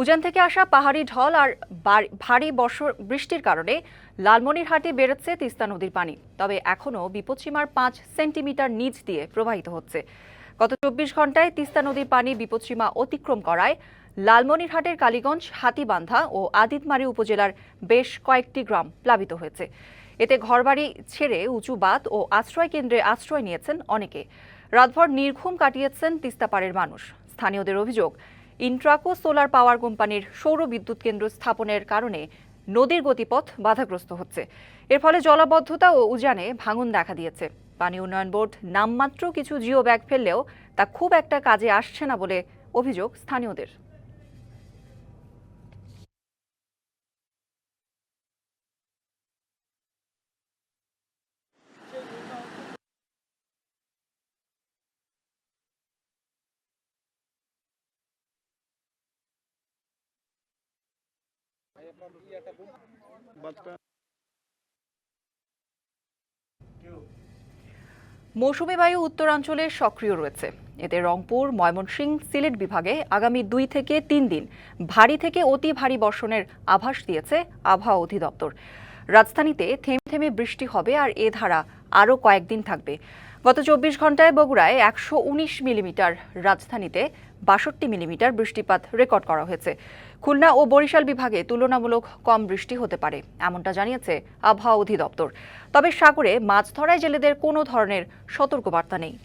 উজান থেকে আসা পাহাড়ি ঢল আর ভারী বর্ষর বৃষ্টির কারণে লালমনিরহাটে বেড়েছে তিস্তা নদীর পানি। তবে এখনও বিপদসীমার পাঁচ সেন্টিমিটার নিচ দিয়ে প্রবাহিত হচ্ছে। গত চব্বিশ ঘন্টায় তিস্তা নদীর পানি বিপদসীমা অতিক্রম করায় লালমনিরহাটের কালীগঞ্জ, হাতিবান্ধা ও আদিতমারি উপজেলার বেশ কয়েকটি গ্রাম প্লাবিত হয়েছে। এতে ঘরবাড়ি ছেড়ে উঁচু বাঁধ ও আশ্রয় কেন্দ্রে আশ্রয় নিয়েছেন অনেকে। রাতভর নির্ঘুম কাটিয়েছেন তিস্তাপাড়ের মানুষ। স্থানীয়দের অভিযোগ ইন্ট্রাকো সোলার পাওয়ার কোম্পানির সৌর বিদ্যুৎ কেন্দ্র স্থাপনের কারণে নদীর গতিপথ বাধাগ্রস্ত হচ্ছে। এর ফলে জলাবদ্ধতা ও উজানে ভাঙন দেখা দিয়েছে। পানি উন্নয়ন বোর্ড নামমাত্র কিছু জিও ব্যাগ ফেললেও তা খুব একটা কাজে আসছে না বলে অভিযোগ স্থানীয়দের। মৌসুমী বায়ু উত্তরাঞ্চলে সক্রিয় রয়েছে। এতে রংপুর ময়মনসিংহ সিলেট বিভাগে আগামী দুই থেকে তিন দিন ভারী থেকে অতি ভারী বর্ষণের আভাস দিয়েছে আবহাওয়া অধিদপ্তর। রাজধানীতে থেমে থেমে বৃষ্টি হবে আর এ ধারা আরও কয়েকদিন থাকবে। গত চব্বিশ ঘন্টায় বগুড়ায় একশো উনিশ মিলিমিটার, রাজধানীতে বাষট্টি মিলিমিটার বৃষ্টিপাত রেকর্ড করা হয়েছে। খুলনা ও বরিশাল বিভাগে তুলনামূলক কম বৃষ্টি হতে পারে, এমনটা জানিয়েছে আবহাওয়া অধিদপ্তর। তবে সাগরে মাছ ধরায় জেলেদের কোনো ধরনের সতর্কবার্তা নেই।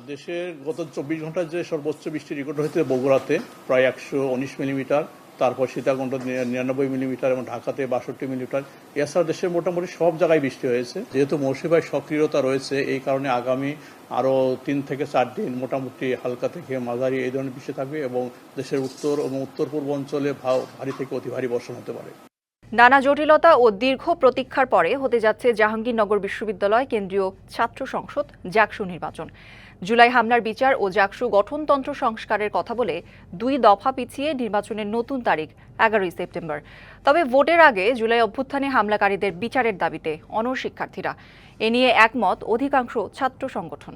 দেশের গত চব্বিশ ঘন্টায় যে সর্বোচ্চ বৃষ্টি রেকর্ড হয়েছে বগুড়াতে, প্রায় একশো উনিশ মিলিমিটার। তারপর সীতাকুণ্ড নিরানব্বই মিলিমিটার এবং ঢাকাতে বাষট্টি মিলিমিটার। এছাড়া দেশের মোটামুটি সব জায়গায় বৃষ্টি হয়েছে। যেহেতু মৌসুমায় সক্রিয়তা রয়েছে, এই কারণে আগামী আরও তিন থেকে চার দিন মোটামুটি হালকা থেকে মাঝারি এই ধরনের বৃষ্টি থাকবে এবং দেশের উত্তর এবং উত্তর পূর্ব অঞ্চলে ভারী থেকে অতি ভারী বর্ষণ হতে পারে। নানা জটিলতা ও দীর্ঘ প্রতীক্ষার পরে হতে যাচ্ছে জাহাঙ্গীরনগর বিশ্ববিদ্যালয় কেন্দ্রীয় ছাত্র সংসদ, জাকসু নির্বাচন। জুলাই হামলার বিচার ও জাকসু গঠনতন্ত্র সংস্কারের কথা বলে দুই দফা পিছিয়ে নির্বাচনের নতুন তারিখ, এগারোই সেপ্টেম্বর। তবে ভোটের আগে জুলাই অভ্যুত্থানে হামলাকারীদের বিচারের দাবিতে অনর শিক্ষার্থীরা। এ নিয়ে একমত অধিকাংশ ছাত্র সংগঠন।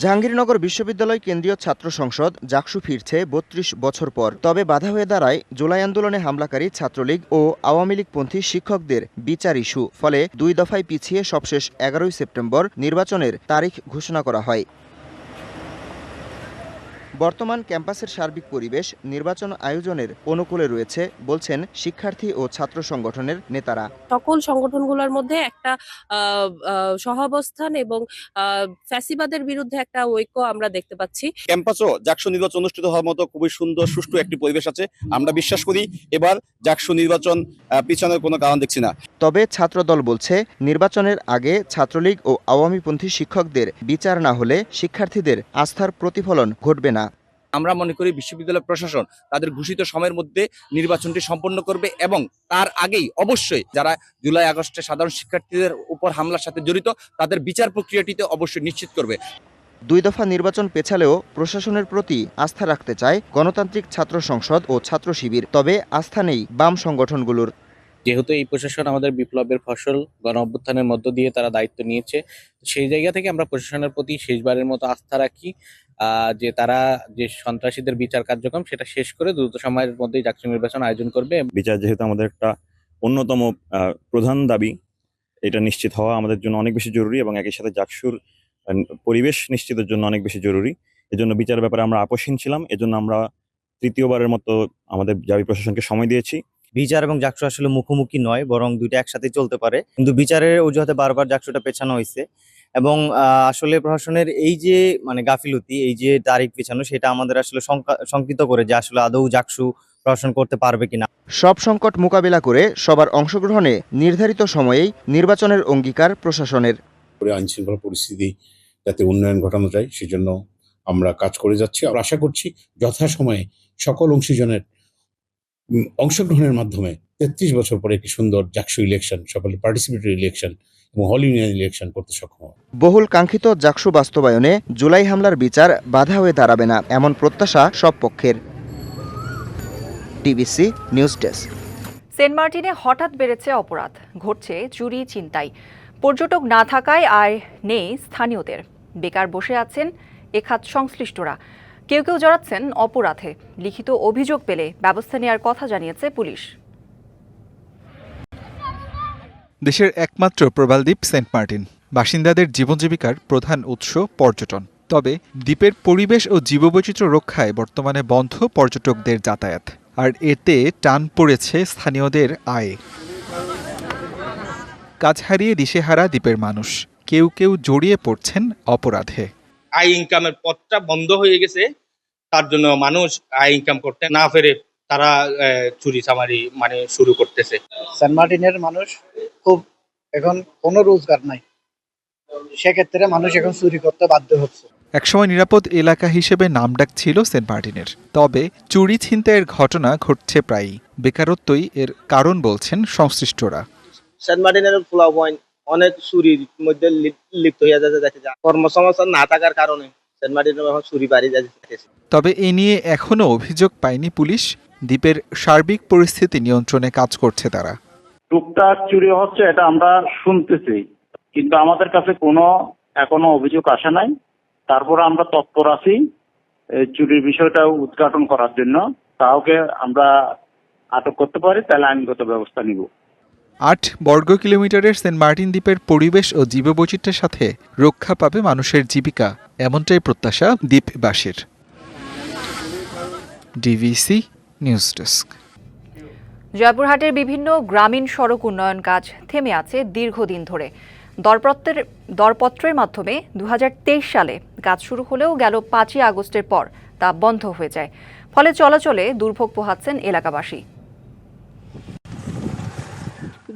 জাহাঙ্গীরনগর বিশ্ববিদ্যালয় কেন্দ্রীয় ছাত্র সংসদ, জাকসু ফিরছে বত্রিশ বছর পর। তবে বাধা হয়ে দাঁড়ায় জুলাই আন্দোলনে হামলাকারী ছাত্রলীগ ও আওয়ামী লীগপন্থী শিক্ষকদের বিচার ইস্যু। ফলে দুই দফায় পিছিয়ে সবশেষ এগারোই সেপ্টেম্বর নির্বাচনের তারিখ ঘোষণা করা হয়। বর্তমান ক্যাম্পাসের সার্বিক পরিবেশ নির্বাচন আয়োজনের অনুকূলে রয়েছে বলছেন শিক্ষার্থী ও ছাত্র সংগঠনের নেতারা। সকল সংগঠনগুলোর মধ্যে একটা সহাবস্থান এবং আহ, ফ্যাসিবাদের বিরুদ্ধে একটা ঐক্য আমরা দেখতে পাচ্ছি। ক্যাম্পাসও জাকসু নির্বাচন অনুষ্ঠিত হওয়ার মতো খুবই সুন্দর সুষ্ঠু একটি পরিবেশ আছে আমরা বিশ্বাস করি এবার জাকসু নির্বাচন আহ, পিছানোর কোনো কারণ দেখছি না। তবে ছাত্রদল বলছে নির্বাচনের আগে ছাত্রলীগ ও আওয়ামীপন্থী শিক্ষকদের বিচার না হলে শিক্ষার্থীদের আস্থার প্রতিফলন ঘটবে না। আমরা মনে করি বিশ্ববিদ্যালয় প্রশাসন তাদের ঘোষিত সময়ের মধ্যে নির্বাচনটি সম্পন্ন করবে এবং তার আগেই অবশ্যই যারা জুলাই আগস্টে সাধারণ শিক্ষার্থীদের উপর হামলার সাথে জড়িত, তাদের বিচার প্রক্রিয়াটিতে অবশ্যই নিশ্চিত করবে। দুই দফা নির্বাচন পেছালেও প্রশাসনের প্রতি আস্থা রাখতে চায় গণতান্ত্রিক ছাত্র সংসদ ও ছাত্র শিবির। তবে আস্থা নেই বাম সংগঠনগুলোর। যেহেতু এই প্রশাসন আমাদের বিপ্লবের ফসল গণ অভ্যুত্থানের মধ্য দিয়ে তারা দায়িত্ব নিয়েছে সেই জায়গা থেকে আমরা প্রশাসনের প্রতি শেষবারের মতো আস্থা রাখি যে তারা যে সন্ত্রাসীদের বিচার কার্যক্রম সেটা শেষ করে দ্রুত সময়ের মধ্যেই জাতীয় নির্বাচন আয়োজন করবে। বিচার যেহেতু আমাদের একটা অন্যতম প্রধান দাবি, এটা নিশ্চিত হওয়া আমাদের জন্য অনেক বেশি জরুরি এবং একই সাথে জাকসুর পরিবেশ নিশ্চিতের জন্য অনেক বেশি জরুরি। এজন্য বিচার ব্যাপারে আমরা আপোষহীন ছিলাম, এজন্য আমরা তৃতীয়বারের মতো আমাদের জাবি প্রশাসনকে সময় দিয়েছি। বিচার এবং জাকসু আসলে মুখোমুখি নয় বরং দুইটা একসাথে চলতে পারে। কিন্তু বিচারের অজুহাতে বারবার জাকসুটা পেছানো হয়েছে এবং আসলে প্রশাসনের এই যে মানে গাফিলতি এই যে তারিখ পেছানো সেটা আমাদের আসলে শঙ্কা- শঙ্কিত করে যে আসলে আদৌ জাকসু প্রশাসন করতে পারবে কিনা। সব সংকট মোকাবিলা করে সবার অংশগ্রহণে নির্ধারিত সময়েই নির্বাচনের অঙ্গীকার প্রশাসনের। করে আইন শৃঙ্খলা পরিস্থিতি যাতে উন্নয়ন ঘটানো যায় সেজন্য আমরা কাজ করে যাচ্ছি। আর আশা করছি যথাসময়ে সকল অংশীজনের অংশগ্রহণের মাধ্যমে তেত্রিশ বছর পরে একটি সুন্দর জাকসু ইলেকশন সকলে পার্টিসিপেটরি ইলেকশন এবং হল ইউনিয়ন ইলেকশন করতে সক্ষম বহুল কাঙ্ক্ষিত জাকসু বাস্তবায়নে জুলাই হামলার বিচার বাধা হয়ে দাঁড়াবে না এমন প্রত্যাশা সব পক্ষের। TBC news desk. সেন্ট মার্টিনে হঠাৎ বেড়েছে অপরাধ ঘটছে চুরি চিন্তাই পর্যটক না থাকায় আয় নেই স্থানীয়দের। বেকার বসে আছেন এখাত সংশ্লিষ্টরা। কেউ কেউ জড়াচ্ছেন অপরাধে। লিখিত অভিযোগ পেলে ব্যবস্থা নেওয়ার কথা জানিয়েছে পুলিশ। দেশের একমাত্র প্রবাল দ্বীপ সেন্ট মার্টিন। বাসিন্দাদের জীবন জীবিকার প্রধান উৎস পর্যটন। তবে দ্বীপের পরিবেশ ও জীববৈচিত্র্য রক্ষায় বর্তমানে বন্ধ পর্যটকদের যাতায়াত। আর এতে টান পড়েছে স্থানীয়দের আয়ে। কাজ হারিয়ে দিশেহারা দ্বীপের মানুষ। কেউ কেউ জড়িয়ে পড়ছেন অপরাধে। আয় ইনকামের পথটা বন্ধ হয়ে গেছে। তার জন্য মানুষ আয় ইনকাম করতে না পেরে তারা চুরি চামারি মানে শুরু করতেছে। সেন্ট মার্টিনের মানুষ খুব এখন কোনো রোজগার নাই। সেক্ষেত্রে মানুষ এখন চুরি করতে বাধ্য হচ্ছে। একসময় নিরাপদ এলাকা হিসেবে নামডাক ছিল সেন্ট মার্টিনের তবে চুরি ছিনতাইয়ের ঘটনা ঘটছে প্রায়ই। বেকারত্বই এর কারণ বলছেন সংশ্লিষ্টরা। সেন্ট মার্টিনের ফ্লাও পয়েন্ট অনেক চুরির মধ্যে লিপ- লিপ্ত হয়ে যাচ্ছে দেখা যায় কর্মসংস্থান না থাকার কারণে। এখন তবে এ নিয়ে এখনও অভিযোগ পায়নি পুলিশ। দ্বীপের সার্বিক পরিস্থিতি নিয়ন্ত্রণে কাজ করছে তারা। টুকটাক চুরি হচ্ছে এটা আমরা শুনতেছি। কিন্তু আমাদের কাছে কোনো এখনও অভিযোগ আসে নাই। তারপর আমরা তৎপর আছি চুরির বিষয়টা উদ্ঘাটন করার জন্য। কাউকে আমরা আটক করতে পারি তাহলে আইনগত ব্যবস্থা নিব। আট বর্গ কিলোমিটারের সেন্ট মার্টিন দ্বীপের পরিবেশ ও জীববৈচিত্র্যের সাথে রক্ষা পাবে মানুষের জীবিকা। এমনটাই প্রত্যাশা দ্বীপবাসীর। DVC news desk. জয়পুরহাটের বিভিন্ন গ্রামীণ সড়ক উন্নয়ন কাজ থেমে আছে দীর্ঘদিন ধরে। দরপত্রের দরপত্রের মাধ্যমে দুহাজার তেইশ সালে কাজ শুরু হলেও গেল পাঁচই আগস্টের পর তা বন্ধ হয়ে যায়। ফলে চলাচলে দুর্ভোগ পোহাচ্ছেন এলাকাবাসী।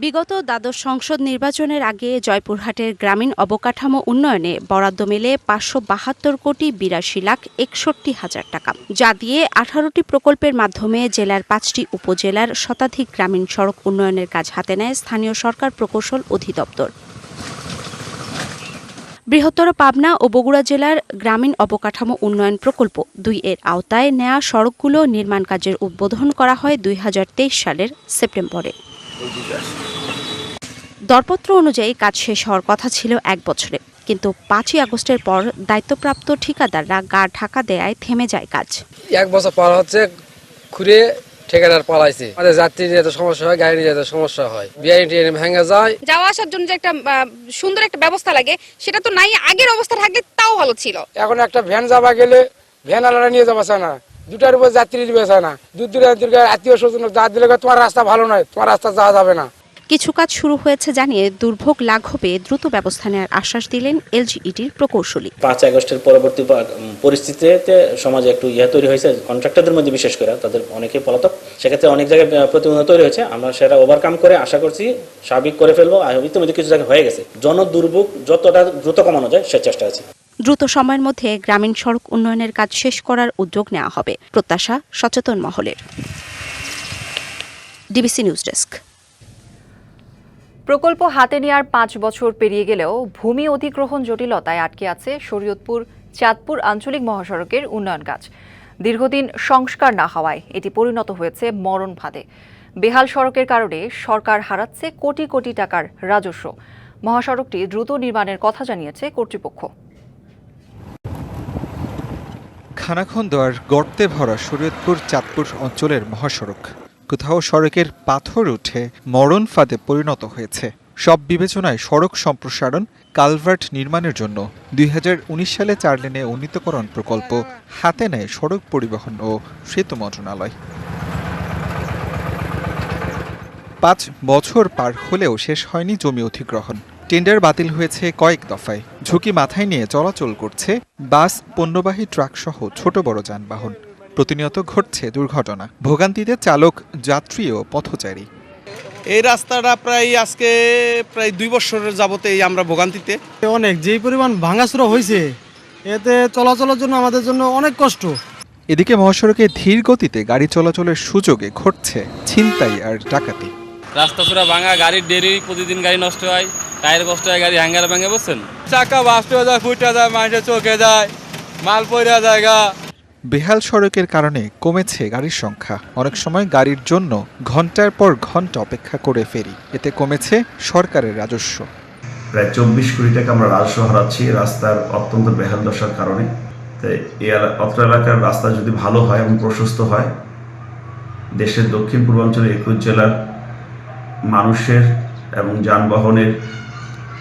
বিগত দ্বাদশ সংসদ নির্বাচনের আগে জয়পুরহাটের গ্রামীণ অবকাঠামো উন্নয়নে বরাদ্দ মেলে পাঁচশো বাহাত্তর কোটি বিরাশি লাখ একষট্টি হাজার টাকা, যা দিয়ে আঠারোটি প্রকল্পের মাধ্যমে জেলার পাঁচটি উপজেলার শতাধিক গ্রামীণ সড়ক উন্নয়নের কাজ হাতে নেয় স্থানীয় সরকার প্রকৌশল অধিদপ্তর। বৃহত্তর পাবনা ও বগুড়া জেলার গ্রামীণ অবকাঠামো উন্নয়ন প্রকল্প দুই এর আওতায় নেয়া সড়কগুলো নির্মাণ কাজের উদ্বোধন করা হয় দুই হাজার তেইশ সালের সেপ্টেম্বরে। দরপত্র অনুযায়ী কাজ শেষ হওয়ার কথা ছিল এক বছরে। কিন্তু পাঁচই আগস্টের পর দায়িত্বপ্রাপ্ত ঠিকাদাররা গা ঢাকা দেয়ায় থেমে যায় কাজ। এক বছর পর হচ্ছে ঘুরে ঠিকাদার পালাইছে। আমাদের যাত্রী নিয়ে সমস্যা হয় গাড়ি নিয়ে সমস্যা হয়। বিআই ট্রেন ভেঙে যায়। যাওয়া আসার জন্য যে একটা আহ, সুন্দর একটা ব্যবস্থা লাগে সেটা তো নাই আগের অবস্থা থাকলে তাও ভালো ছিল। এখন একটা ভ্যান যাবা গেলে ভ্যান আলাদা নিয়ে যাবা না। দুটার উপর যাত্রী দিবে না। দূর দূরান্তের আত্মীয় স্বজন যা দিলে তোমার রাস্তা ভালো নয় তোমার রাস্তা যাওয়া যাবে না। কিছু কাজ শুরু হয়েছে জানিয়ে দুর্ভোগ লাঘবে দ্রুত ব্যবস্থা নেওয়ার আশ্বাস দিলেন এলজিইটির প্রকৌশলী। পাঁচ আগস্টের পরবর্তী পরিস্থিতিতে সমাজে একটু ইয়া তৈরি হয়েছে কন্ট্রাক্টরদের মধ্যে বিশেষ করে তাদের অনেকে পলাতক। সেক্ষেত্রে অনেক জায়গায় প্রতিবন্ধক তৈরি হয়েছে। আমরা সেটা ওভারকাম করে আশা করছি স্বাভাবিক করে ফেলব। ইতিমধ্যে কিছু জায়গায় হয়ে গেছে। জন দুর্ভোগ যতটা দ্রুত কমানো যায় সে চেষ্টা আছে। দ্রুত সময়ের মধ্যে গ্রামীণ সড়ক উন্নয়নের কাজ শেষ করার উদ্যোগ নেওয়া হবে। প্রত্যাশা সচেতন মহলের। DBC news desk. প্রকল্প হাতে নেওয়ার পাঁচ বছর পেরিয়ে গেলেও ভূমি অধিগ্রহণ জটিলতায় আটকে আছে শরীয়তপুর, চাঁদপুর আঞ্চলিক মহাসড়কের উন্নয়ন কাজ। দীর্ঘদিন সংস্কার না হওয়ায় এটি পরিণত হয়েছে মরণ ফাঁদে। বেহাল সড়কের কারণে সরকার হারাচ্ছে কোটি কোটি টাকার রাজস্ব। মহাসড়কটি দ্রুত নির্মাণের কথা জানিয়েছে কর্তৃপক্ষ। খানাখন্দ আর গর্তে ভরা শরীয়তপুর, চাঁদপুর অঞ্চলের মহাসড়ক। কোথাও সড়কের পাথর উঠে মরণ ফাঁদে পরিণত হয়েছে। সব বিবেচনায় সড়ক সম্প্রসারণ কালভার্ট নির্মাণের জন্য দুই হাজার উনিশ সালে চার লেনে উন্নীতকরণ প্রকল্প হাতে নেয় সড়ক পরিবহন ও সেতু মন্ত্রণালয়। পাঁচ বছর পার হলেও শেষ হয়নি জমি অধিগ্রহণ। টেন্ডার বাতিল হয়েছে কয়েক দফায়। ঝুঁকি মাথায় নিয়ে চলাচল করছে বাস, পণ্যবাহী ট্রাক সহ ছোট বড় যানবাহন। প্রতিনিয়ত ঘটছে দুর্ঘটনা। ভোগান্তিতে চালক যাত্রী ও পথচারী। এই রাস্তাটা প্রায় আজকে প্রায় দুই বছরের যাবতে এই আমরা ভোগান্তিতে। অনেক যেই পরিমাণ ভাঙাচুরা হয়েছে এতে চলাচলের জন্য আমাদের জন্য অনেক কষ্ট। এদিকে মহাসড়কে ধীর গতিতে গাড়ি চলাচলের সুযোগে ঘটছে ছিনতাই আর ডাকাতি। রাস্তা পুরো ভাঙা গাড়ির দেরি প্রতিদিন গাড়ি নষ্ট হয় টায়ার কষ্ট হয় গাড়ি হ্যাঙ্গার ভাঙে বসছেন চাকা বাস্ট হয়ে যায় ফুটে যায় মানুষের চোখে যায় মাল পড়ে যায় গা। বেহাল সড়কের কারণে কমেছে গাড়ির সংখ্যা। অনেক সময় গাড়ির জন্য ঘণ্টার পর ঘণ্টা অপেক্ষা করে ফেরি। এতে কমেছে সরকারের রাজস্ব। প্রায় চব্বিশ কোটি টাকা আমরা রাজস্ব হারাচ্ছি রাস্তার অত্যন্ত বেহাল দশার কারণে। তাই অত্র এলাকার রাস্তা যদি ভালো হয় এবং প্রশস্ত হয়, দেশের দক্ষিণ পূর্বাঞ্চলের একুশ জেলার মানুষের এবং যানবাহনের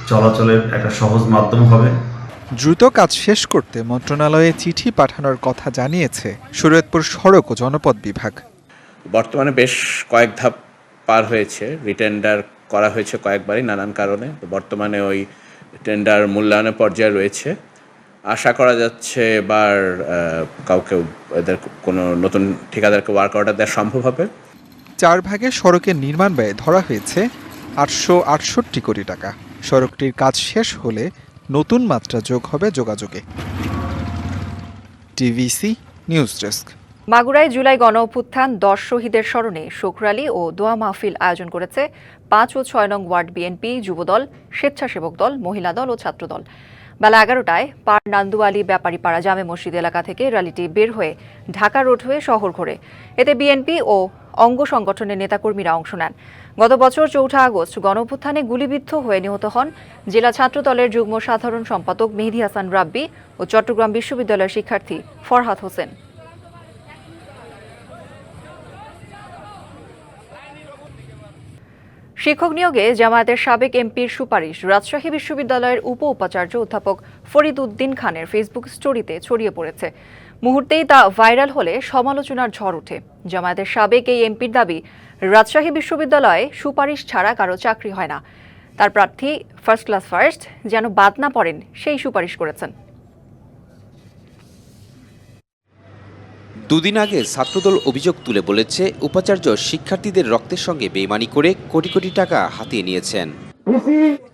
চলাচলের একটা সহজ মাধ্যম হবে। দ্রুত কাজ শেষ করতে মন্ত্রণালয়ে চিঠি পাঠানোর কথা জানিয়েছে শরীয়তপুর সড়ক ও জনপদ বিভাগ। বর্তমানে বেশ কয়েক ধাপ পার হয়েছে। রিটেন্ডার করা হয়েছে কয়েকবারই নানান কারণে। তো বর্তমানে ওই টেন্ডার মূল্যায়নের পর্যায়ে রয়েছে। আশা করা যাচ্ছে এবার কাউকে এদের কোনো নতুন ঠিকাদারকে ওয়ার্ক অর্ডার দেওয়া সম্ভব হবে। চার ভাগে সড়কের নির্মাণ ব্যয় ধরা হয়েছে আটশো আটষট্টি কোটি টাকা। সড়কটির কাজ শেষ হলে নতুন মাত্রা যোগ হবে যোগাযোগে। TVC news desk. মাগুরায় জুলাই গণ অভ্যুত্থান দশ শহীদের স্মরণে শোক র্যালি ও দোয়া মাহফিল আয়োজন করেছে পাঁচ ও ছয় নং ওয়ার্ড বিএনপি, যুবদল, স্বেচ্ছাসেবক দল, মহিলা দল ও ছাত্রদল বেলা এগারোটায় পার নান্দুয়ালি ব্যাপারীপাড়া জামে মসজিদ এলাকা থেকে র্যালিটি বের হয়ে ঢাকা রোড হয়ে শহর ঘোরে। এতে বিএনপি ও অঙ্গ সংগঠনের নেতাকর্মীরা অংশ নেন। গত বছর চৌঠা আগস্ট গণঅভ্যুত্থানে গুলিবিদ্ধ হয়ে নিহত হন জেলা ছাত্রদলের যুগ্ম সাধারণ সম্পাদক মেহেদি হাসান রাব্বি ও চট্টগ্রাম বিশ্ববিদ্যালয়ের শিক্ষার্থী ফরহাদ হোসেন। শিক্ষক নিয়োগে জামায়াতের সাবেক এমপির সুপারিশ রাজশাহী বিশ্ববিদ্যালয়ের উপ উপাচার্য অধ্যাপক ফরিদ উদ্দিন খানের ফেসবুক স্টোরিতে ছড়িয়ে পড়েছে। মুহূর্তেই তা ভাইরাল হলে সমালোচনার ঝড় ওঠে। জামায়াতের সাবেক এই এমপির দাবি রাজশাহী বিশ্ববিদ্যালয়ে সুপারিশ ছাড়া কারও চাকরি হয় না। তার প্রার্থী ফার্স্ট ক্লাস ফার্স্ট যেন বাদ না পড়েন সেই সুপারিশ করেছেন। দুদিন আগে ছাত্রদল অভিযোগ তুলে বলেছে উপাচার্য শিক্ষার্থীদের রক্তের সঙ্গে বেইমানি করে কোটি কোটি টাকা হাতিয়ে নিয়েছেন।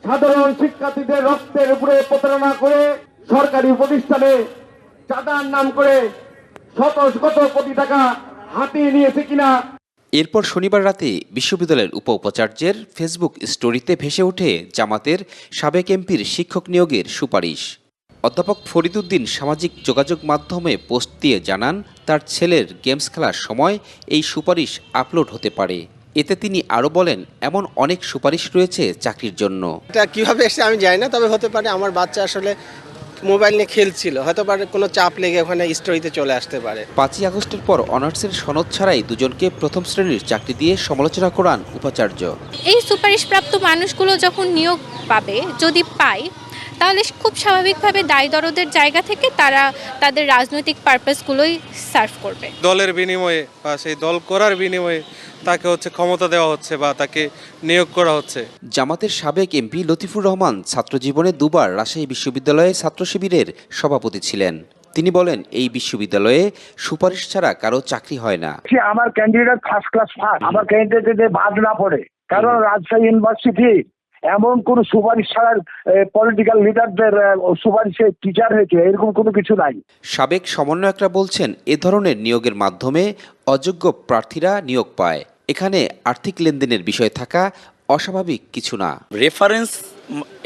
সাধারণ শিক্ষার্থীদের রক্তের উপরে প্রতারণা করে সরকারি প্রতিষ্ঠানে চাঁদার নাম করে শত শত কোটি টাকা হাতিয়ে নিয়েছে কিনা? এরপর শনিবার রাতে বিশ্ববিদ্যালয়ের উপ উপাচার্যের ফেসবুক স্টোরিতে ভেসে ওঠে জামাতের সাবেক এমপির শিক্ষক নিয়োগের সুপারিশ। অধ্যাপক ফরিদুদ্দিন সামাজিক যোগাযোগ মাধ্যমে পোস্ট দিয়ে জানান তার ছেলের গেমস খেলার সময় এই সুপারিশ আপলোড হতে পারে। এতে তিনি আরও বলেন এমন অনেক সুপারিশ রয়েছে চাকরির জন্য। এটা কীভাবে এসে আমি জানি না তবে হতে পারে আমার বাচ্চা আসলে মোবাইল নিয়ে খেলছিল হয়তো পারে কোনো চাপ লেগে ওখানে স্টোরিতে চলে আসতে পারে। পাঁচই আগস্টের পর অনার্সের সনদ ছাড়াই দুজনকে প্রথম শ্রেণির চাকরি দিয়ে সমালোচনা করান উপাচার্য। এই সুপারিশপ্রাপ্ত মানুষগুলো যখন নিয়োগ পাবে যদি পায় তাহলে খুব স্বাভাবিকভাবে দায় দরদের জায়গা থেকে তারা তাদের রাজনৈতিক পারপাসগুলোই সার্ভ করবে। দলের বিনিময়ে বা সেই দল করার বিনিময়ে তাকে হচ্ছে ক্ষমতা দেওয়া হচ্ছে বা তাকে নিয়োগ করা হচ্ছে। জামাতের সাবেক এমপি লতিফুর রহমান ছাত্রজীবনে দুবার রাজশাহী বিশ্ববিদ্যালয়ে ছাত্র শিবিরের সভাপতি ছিলেন। তিনি বলেন এই বিশ্ববিদ্যালয়ে সুপারিশ ছাড়া কারও চাকরি হয় না। আমার ক্যান্ডিডেট ফার্স্ট ক্লাস ফার্স্ট আমার ক্যান্ডিডেট যদি বাদ না পড়ে কারণ রাজশাহী ইউনিভার্সিটি এমন কোন সুপারিশ ছাড়ার পলিটিক্যাল লিডারদের সুপারিশে টিচার হয়েছে এরকম কোনো কিছু নাই। সাবেক সমন্বয়করা বলছেন এ ধরনের নিয়োগের মাধ্যমে অযোগ্য প্রার্থীরা নিয়োগ পায়। এখানে আর্থিক লেনদেনের বিষয় থাকা অস্বাভাবিক কিছু না। রেফারেন্স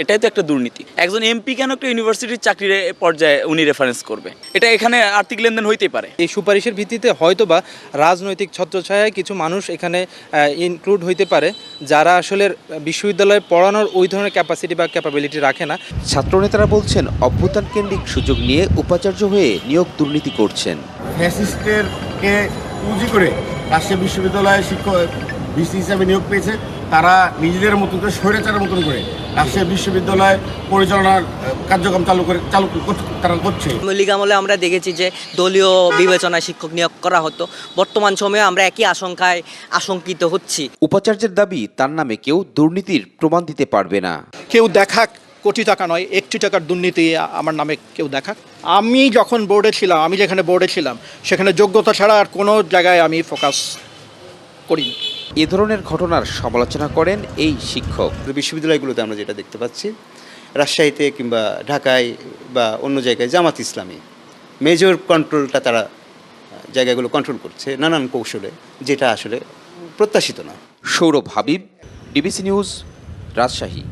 এটাই তো একটা দুর্নীতি। একজন এমপি কেন একটা ইউনিভার্সিটির চাকরির পর্যায়ে উনি রেফারেন্স করবে? এটা এখানে আর্থিক লেনদেন হইতেই পারে। এই সুপারিশের ভিত্তিতে হয়তোবা রাজনৈতিক ছত্রছায়ায় কিছু মানুষ এখানে ইনক্লুড হইতে পারে যারা আসলে বিশ্ববিদ্যালয়ে পড়ানোর ওই ধরনের ক্যাপাসিটি বা ক্যাপাবিলিটি রাখে না। ছাত্রনেতারা বলছেন অভ্যুত্থান কেন্দ্রিক সুযোগ নিয়ে উপাচার্য হয়ে নিয়োগ দুর্নীতি করছেন। পুঁজি করে রাজশাহী বিশ্ববিদ্যালয়ে শিক্ষক ভিসি হিসাবে নিয়োগ পেয়েছে। তারা নিজেদের মতো করে স্বৈরাচারের মতন করে রাজশাহী বিশ্ববিদ্যালয় পরিচালনার কার্যক্রম চালু করে চালু তারা করছে। লীগ আমলে আমরা দেখেছি যে দলীয় বিবেচনায় শিক্ষক নিয়োগ করা হতো। বর্তমান সময়ে আমরা একই আশঙ্কায় আশঙ্কিত হচ্ছি। উপাচার্যের দাবি তার নামে কেউ দুর্নীতির প্রমাণ দিতে পারবে না। কেউ দেখাক কোটি টাকা নয় একটি টাকার দুর্নীতি আমার নামে কেউ দেখাক। আমি যখন বোর্ডে ছিলাম আমি যেখানে বোর্ডে ছিলাম সেখানে যোগ্যতা ছাড়া আর কোনো জায়গায় আমি ফোকাস করিনি। এ ধরনের ঘটনার সমালোচনা করেন এই শিক্ষক। বিশ্ববিদ্যালয়গুলোতে আমরা যেটা দেখতে পাচ্ছি রাজশাহীতে কিংবা ঢাকায় বা অন্য জায়গায় জামাত ইসলামী মেজর কন্ট্রোলটা তারা জায়গাগুলো কন্ট্রোল করছে নানান কৌশলে যেটা আসলে প্রত্যাশিত না। Sourav Habib DBC news Rajshahi.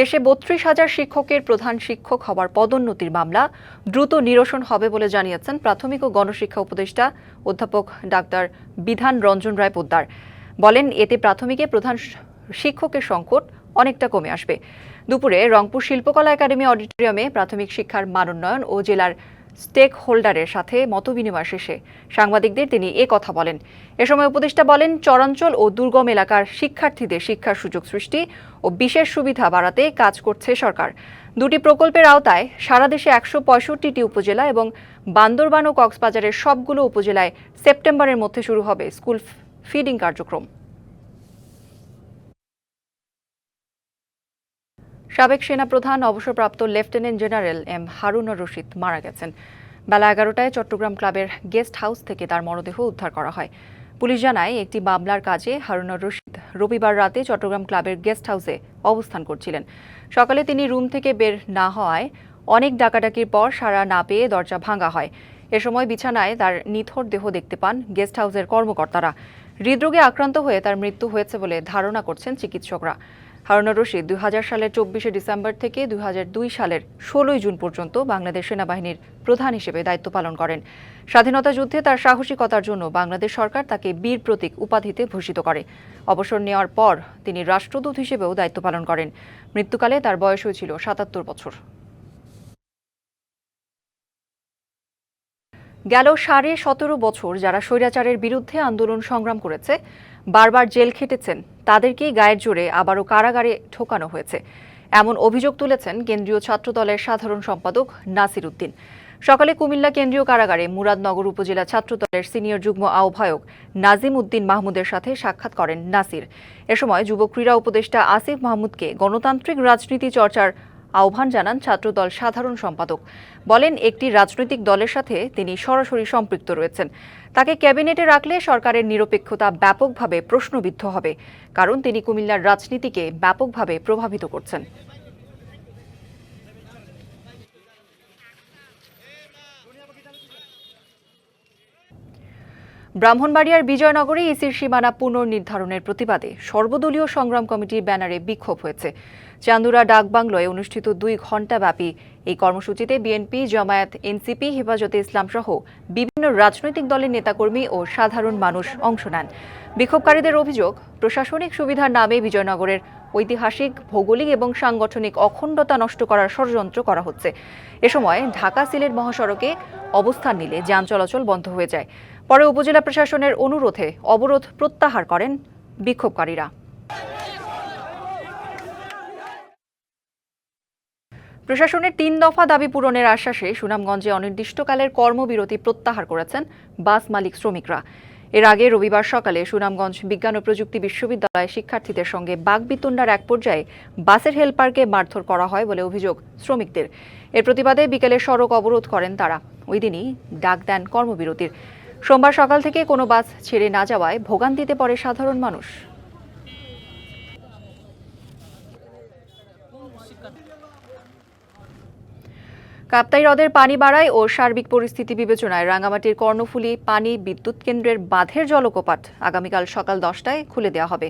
দেশে বত্রিশ হাজার শিক্ষকের প্রধান শিক্ষক হবার পদোন্নতির মামলা দ্রুত নিরসন হবে বলে জানিয়েছেন প্রাথমিক ও গণশিক্ষা উপদেষ্টা অধ্যাপক ডাক্তার বিধান রঞ্জন রায় পোদ্দার। বলেন, এতে প্রাথমিকে প্রধান শিক্ষকের সংকট অনেকটা কমে আসবে। দুপুরে রংপুর শিল্পকলা একাডেমি অডিটোরিয়ামে প্রাথমিক শিক্ষার মানোন্নয়ন ও জেলার স্টেক হোল্ডারের সাথে মতবিনিময় শেষে সাংবাদিকদের তিনি এ কথা বলেন। এ সময় উপদেষ্টা বলেন, চরাঞ্চল ও দুর্গম এলাকার শিক্ষার্থীদের শিক্ষার সুযোগ সৃষ্টি ও বিশেষ সুবিধা বাড়াতে কাজ করছে সরকার। দুটি প্রকল্পের আওতায় সারা দেশে একশো পঁয়ষট্টিটি উপজেলা এবং বান্দরবান ও কক্সবাজারের সবগুলো উপজেলায় সেপ্টেম্বরের মধ্যে শুরু হবে স্কুল ফিডিং কার্যক্রম। সাবেক সেনাপ্রধান, অবসরপ্রাপ্ত lieutenant general M Harunur Rashid মারা গেছেন। বেলা এগারোটায় চট্টগ্রাম ক্লাবের গেস্ট হাউস থেকে তার মরদেহ উদ্ধার করা হয়। পুলিশ জানায়, একটি মামলার কাজে হারুনুর রশিদ রবিবার রাতে চট্টগ্রাম ক্লাবের গেস্ট হাউসে অবস্থান করছিলেন। সকালে তিনি রুম থেকে বের না হওয়ায় অনেক ডাকাডাকির পর সাড়া না পেয়ে দরজা ভাঙা হয়। এ সময় বিছানায় তার নিথর দেহ দেখতে পান গেস্ট হাউসের কর্মকর্তারা। হৃদরোগে আক্রান্ত হয়ে তার মৃত্যু হয়েছে বলে ধারণা করছেন চিকিৎসকরা। হারুনুর রশিদ দুই সালের চব্বিশে ডিসেম্বর থেকে দুই সালের ষোলোই জুন পর্যন্ত বাংলাদেশ সেনাবাহিনীর প্রধান হিসেবে দায়িত্ব পালন করেন। স্বাধীনতা যুদ্ধে তার সাহসিকতার জন্য বাংলাদেশ সরকার তাকে বীর প্রতীক উপাধিতে ভূষিত করে। অবসর নেওয়ার পর তিনি রাষ্ট্রদূত হিসেবেও দায়িত্ব পালন করেন। মৃত্যুকালে তার বয়স হয়েছিল সাতাত্তর বছর। গেল সাড়ে সতেরো বছর যারা স্বৈরাচারের বিরুদ্ধে আন্দোলন সংগ্রাম করেছে বারবার জেল খেটেছেন, তাদেরকেই গায়ের জোরে আবারও কারাগারে ঠোকানো হয়েছে। এমন অভিযোগ তুলেছেন কেন্দ্রীয় ছাত্রদলের সাধারণ সম্পাদক নাসির উদ্দিন। সকালে কুমিল্লা কেন্দ্রীয় কারাগারে মুরাদনগর উপজেলা ছাত্রদলের সিনিয়র যুগ্ম আহ্বায়ক নাজিম উদ্দিন মাহমুদের সাথে সাক্ষাৎ করেন নাসির। এ সময় যুব ক্রীড়া উপদেষ্টা আসিফ মাহমুদকে গণতান্ত্রিক রাজনীতি চর্চার আহ্বান জানান ছাত্রদল সাধারণ সম্পাদক। বলেন, একটি রাজনৈতিক দলের সাথে তিনি সরাসরি সম্পৃক্ত রয়েছেন। তাকে ক্যাবিনেটে রাখলে সরকারের নিরপেক্ষতা ব্যাপকভাবে প্রশ্নবিদ্ধ হবে, কারণ তিনি কুমিল্লার রাজনীতিকে ব্যাপকভাবে প্রভাবিত করছেন। ব্রাহ্মণবাড়িয়ার বিজয়নগরে ইসির সীমানা পুনর্নির্ধারণের প্রতিবাদে সর্বদলীয় সংগ্রাম কমিটির ব্যানারে বিক্ষোভ হয়েছে। চান্দুরা ডাকবাংলোয় অনুষ্ঠিত দুই ঘণ্টাব্যাপী। এই কর্মসূচিতে বিএনপি, জামায়াত, এনসিপি, হেফাজতে ইসলাম সহ বিভিন্ন রাজনৈতিক দলের নেতাকর্মী ও সাধারণ মানুষ অংশ নেন। বিক্ষোভকারীদের অভিযোগ, প্রশাসনিক সুবিধার নামে বিজয়নগরের ঐতিহাসিক, ভৌগোলিক এবং সাংগঠনিক অখণ্ডতা নষ্ট করার ষড়যন্ত্র করা হচ্ছে। এ সময় ঢাকা সিলেট মহাসড়কে অবস্থান নিলে যান চলাচল বন্ধ হয়ে যায়। পরে উপজেলা প্রশাসনের অনুরোধে অবরোধ প্রত্যাহার করেন বিক্ষোভকারীরা। প্রশাসনের তিন দফা দাবি পূরণের আশ্বাসে সুনামগঞ্জে অনির্দিষ্টকালের কর্মবিরতি প্রত্যাহার করেছেন বাস মালিক শ্রমিকরা। এর আগে রবিবার সকালে সুনামগঞ্জ বিজ্ঞান ও প্রযুক্তি বিশ্ববিদ্যালয়ে শিক্ষার্থীদের সঙ্গে বাগবিতণ্ডার এক পর্যায়ে বাসের হেলপারকে মারধর করা হয় বলে অভিযোগ শ্রমিকদের। এর প্রতিবাদে বিকেলে সড়ক অবরোধ করেন তারা। ওই দিনই ডাক দেন কর্মবিরতির। সোমবার সকাল থেকে কোনো বাস ছেড়ে না যাওয়ায় ভোগান্তিতে পড়ে সাধারণ মানুষ। কাপ্তাই হ্রদের পানি বাড়ায় ও সার্বিক পরিস্থিতি বিবেচনায় রাঙ্গামাটির কর্ণফুলী পানি বিদ্যুৎ কেন্দ্রের বাঁধের জলকপাট আগামীকাল সকাল দশটায় খুলে দেওয়া হবে।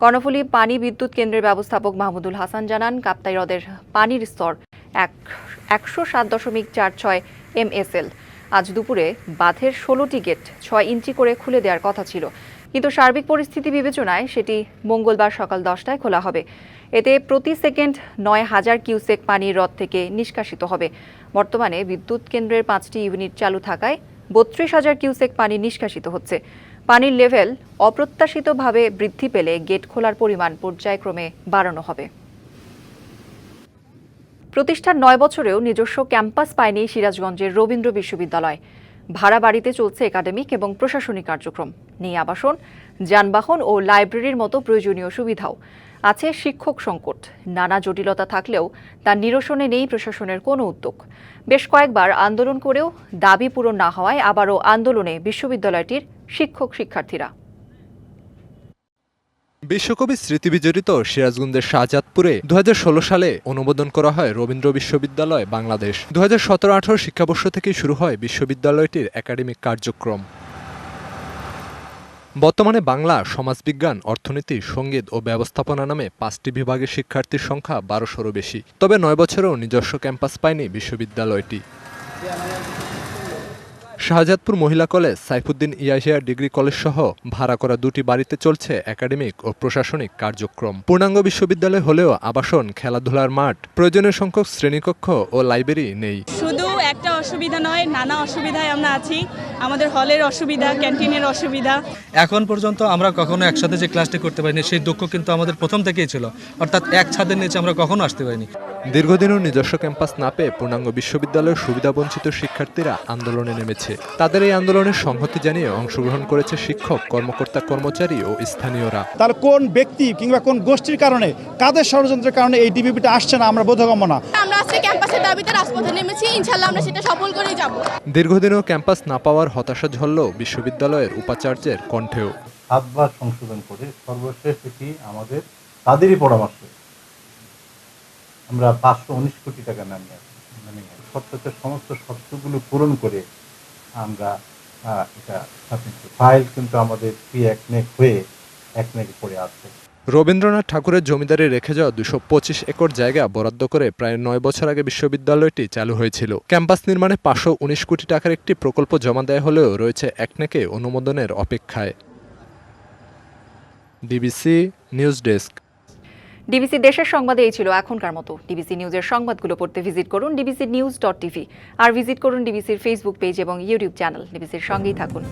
কর্ণফুলি পানি বিদ্যুৎ কেন্দ্রের ব্যবস্থাপক মাহমুদুল হাসান জানান, কাপ্তাই হ্রদের পানির স্তর এক, একশো সাত দশমিক চার ছয় এমএসএল। আজ দুপুরে বাঁধের ষোলোটি গেট ছয় ইঞ্চি করে খুলে দেওয়ার কথা ছিল। কিন্তু সার্বিক পরিস্থিতি বিবেচনায় সেটি মঙ্গলবার সকাল দশটায় খোলা হবে। এতে প্রতি সেকেন্ড নয় হাজার কিউসেক পানি হ্রদ থেকে নিষ্কাশিত হবে। বর্তমানে বিদ্যুৎ কেন্দ্রের পাঁচটি ইউনিট চালু থাকায় বত্রিশ হাজার কিউসেক পানি নিষ্কাশিত হচ্ছে। পানির লেভেল অপ্রত্যাশিতভাবে বৃদ্ধি পেলে গেট খোলার পরিমাণ পর্যায়ক্রমে বাড়ানো হবে। প্রতিষ্ঠার নয় বছরেও নিজস্ব ক্যাম্পাস পায়নি সিরাজগঞ্জের রবীন্দ্র বিশ্ববিদ্যালয়। ভাড়া বাড়িতে চলছে একাডেমিক এবং প্রশাসনিক কার্যক্রম। নেই আবাসন, যানবাহন ও লাইব্রেরির মতো প্রয়োজনীয় সুবিধাও। আছে শিক্ষক সংকট। নানা জটিলতা থাকলেও তার নিরসনে নেই প্রশাসনের কোনো উদ্যোগ। বেশ কয়েকবার আন্দোলন করেও দাবি পূরণ না হওয়ায় আবারও আন্দোলনে বিশ্ববিদ্যালয়টির শিক্ষক শিক্ষার্থীরা বিশ্বকবি স্মৃতি বিজড়িত সিরাজগঞ্জের শাহজাদপুরে দু হাজার ষোলো সালে অনুমোদন করা হয় রবীন্দ্র বিশ্ববিদ্যালয় বাংলাদেশ। দু হাজার সতেরো আঠারো শিক্ষাবর্ষ থেকে শুরু হয় বিশ্ববিদ্যালয়টির একাডেমিক কার্যক্রম। বর্তমানে বাংলা সমাজবিজ্ঞান, অর্থনীতি, সংগীত ও ব্যবস্থাপনা নামে পাঁচটি বিভাগের শিক্ষার্থীর সংখ্যা বারোশোরও বেশি। তবে নয় বছরেও নিজস্ব ক্যাম্পাস পায়নি বিশ্ববিদ্যালয়টি। শাহজাদপুর মহিলা college, Saifuddin Yahya degree college সহ ভাড়া করা দুটি বাড়িতে চলছে একাডেমিক ও প্রশাসনিক কার্যক্রম। পূর্ণাঙ্গ বিশ্ববিদ্যালয় হলেও আবাসন, খেলাধুলার মাঠ, প্রয়োজনীয় সংখ্যক শ্রেণীকক্ষ ও লাইব্রেরি নেই। শুধু একটা অসুবিধা নয় নানা অসুবিধায় আমরা আছি। আমাদের হলের অসুবিধা ক্যান্টিনের অসুবিধা। এখন পর্যন্ত আমরা কখনো একসাথে যে ক্লাসটি করতে পারিনি সেই দুঃখ কিন্তু আমাদের প্রথম থেকেই ছিল। অর্থাৎ এক ছাদের নিচে আমরা কখনো আসতে পারিনি। দীর্ঘদিনও নিজস্ব ক্যাম্পাস না পেয়ে পূর্ণাঙ্গ বিশ্ববিদ্যালয়ের সুবিধাবঞ্চিত শিক্ষার্থীরা আন্দোলনে নেমেছে। তাদের এই আন্দোলনের সংহতি জানিয়ে অংশগ্রহণ করেছে শিক্ষক কর্মকর্তা কর্মচারী ও স্থানীয়রা। তার কোন ব্যক্তি কিংবা কোন গোষ্ঠীর কারণে কাদের ষড়যন্ত্রের কারণে এই ডিবিপিটা আসছে না আমরা বোধগম্য না। আমরা আজকে ক্যাম্পাসের দাবিতে রাজপথে নেমেছি ইনশাল্লাহ আমরা সেটা সফল করেই যাব। দীর্ঘদিনও ক্যাম্পাস না পাওয়ার হতাশা ঝরল বিশ্ববিদ্যালয়ের উপাচার্যের কণ্ঠেও। সাতবার সংশোধন করে সর্বশেষ এটি আমাদের তাদেরই পরামর্শ। আমরা পাঁচশো উনিশ কোটি টাকা নামিয়ে নামিয়ে শর্ততে সমস্ত শর্তগুলো পূরণ করে আমরা আহ, এটা ফাইল কিন্তু আমাদের ফি একনেক হয়ে একনেক পড়ে আছে রবীন্দ্রনাথ ঠাকুরের জমিদারি রেখে যাওয়া দুশো পঁচিশ একর জায়গা বরাদ্দ করে প্রায় নয় বছর আগে বিশ্ববিদ্যালয়টি চালু হয়েছিল। ক্যাম্পাস নির্মাণে পাঁচশো উনিশ কোটি টাকার একটি প্রকল্প জমা দেয়া হলেও রয়েছে একনেকে অনুমোদনের অপেক্ষায়। ডিবিসি নিউজ ডেস্ক ডিবিসি দেশের সংবাদে এই ছিল এখনকার মতো। ডিবিসি নিউজের সংবাদগুলো পড়তে ভিজিট করুন ডিবিসি নিউজ ডট টিভি আর ভিজিট করুন ডিবিসির ফেসবুক পেজ এবং ইউটিউব চ্যানেল ডিবিসির সঙ্গেই থাকুন।